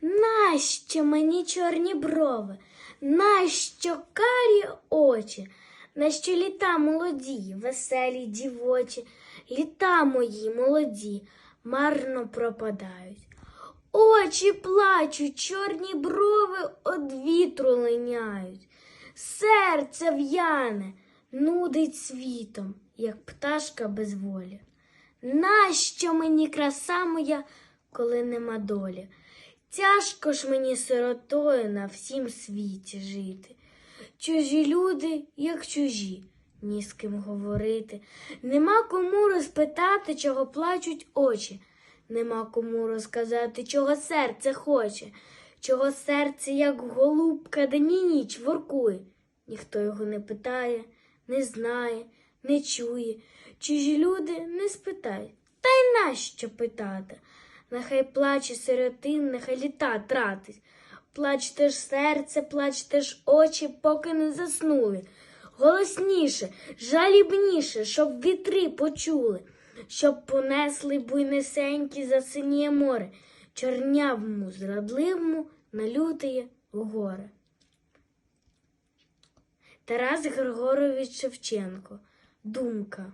Нащо мені чорні брови? Нащо карі очі? Нащо літа молоді, веселі дівочі, літа мої молоді, марно пропадають. Очі плачуть, чорні брови од вітру линяють. Серце в'яне, нудить світом, як пташка без волі. Нащо мені краса моя, коли нема долі? Тяжко ж мені сиротою на всім світі жити. Чужі люди, як чужі, ні з ким говорити. Нема кому розпитати, чого плачуть очі. Нема кому розказати, чого серце хоче, чого серце, як голубка, день ніч воркує. Ніхто його не питає, не знає, не чує. Чужі люди не спитають. Та й нащо питати? Нехай плаче сиротин, нехай літа тратить. Плачте ж серце, плачте ж очі, поки не заснули. Голосніше, жалібніше, щоб вітри почули, щоб понесли буйнесенькі за синіє море, чорнявому, зрадливому на лютеє горе. Тарас Григорович Шевченко. Думка.